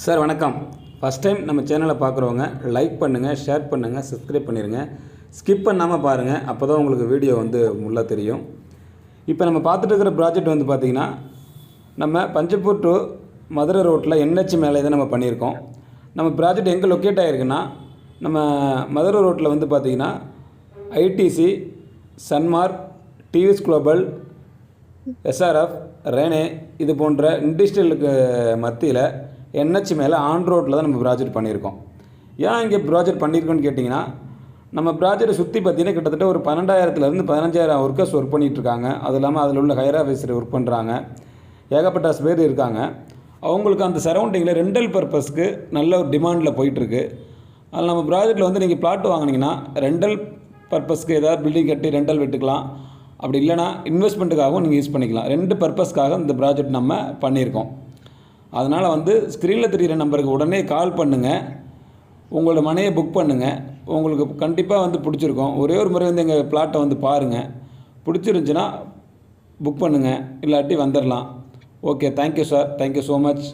Sir வணக்கம். First time நம்ம சேனலை பார்க்குறவங்க லைக் பண்ணுங்கள் ஷேர் பண்ணுங்கள் சப்ஸ்கிரைப் பண்ணிடுங்க ஸ்கிப் பண்ணாமல் பாருங்கள் அப்போ தான் உங்களுக்கு வீடியோ வந்து முள்ள தெரியும். இப்போ நம்ம பார்த்துட்டு இருக்கிற ப்ராஜெக்ட் வந்து பார்த்திங்கன்னா நம்ம பஞ்சப்பூர் டு மதுரை ரோட்டில் என்ஹெச் மேலே தான் நம்ம பண்ணியிருக்கோம். நம்ம ப்ராஜெக்ட் எங்கே லொக்கேட் ஆகிருக்குன்னா நம்ம மதுரை ரோட்டில் வந்து பார்த்திங்கன்னா ITC Sanmar TVS global SRF Rane இது போன்ற இண்டஸ்ட்ரியலுக்கு மத்தியில் என்ஹெச் மேலே ஆன் ரோட்டில் தான் நம்ம ப்ராஜெக்ட் பண்ணியிருக்கோம். ஏன் இங்கே ப்ராஜெக்ட் பண்ணியிருக்கோன்னு கேட்டிங்கன்னா நம்ம ப்ராஜெக்டை சுற்றி பார்த்தீங்கன்னா கிட்டத்தட்ட ஒரு பன்னெண்டாயிரத்துலேருந்து பதினஞ்சாயிரம் ஒர்க்கர்ஸ் ஒர்க் பண்ணிகிட்ருக்காங்க அது இல்லாமல் அதில் உள்ள ஹையர் ஆஃபீஸர் ஒர்க் பண்ணுறாங்க ஏகப்பட்ட பேர் இருக்காங்க. அவங்களுக்கு அந்த சரௌண்டிங்கில் ரெண்டல் பர்பஸ்க்கு நல்ல ஒரு டிமாண்டில் போயிட்டுருக்கு. அதில் நம்ம ப்ராஜெக்ட்டில் வந்து நீங்கள் பிளாட் வாங்கினீங்கன்னா ரெண்டல் பர்பஸ்க்கு ஏதாவது பில்டிங் கட்டி ரெண்டல் விட்டுக்கலாம். அப்படி இல்லைனா இன்வெஸ்ட்மெண்ட்டுக்காகவும் நீங்கள் யூஸ் பண்ணிக்கலாம். ரெண்டு பர்பஸ்க்காக இந்த ப்ராஜெக்ட் நம்ம பண்ணியிருக்கோம். அதனால் வந்து ஸ்க்ரீனில் தெரிகிற நம்பருக்கு உடனே கால் பண்ணுங்கள் உங்களோட மனையை புக் பண்ணுங்கள் உங்களுக்கு கண்டிப்பாக வந்து பிடிச்சிருக்கும். ஒரே ஒரு முறை வந்து எங்கள் பிளாட்டை வந்து பாருங்கள் பிடிச்சிருந்துச்சின்னா புக் பண்ணுங்கள் இல்லாட்டி வந்துடலாம் okay thank you sir thank you so much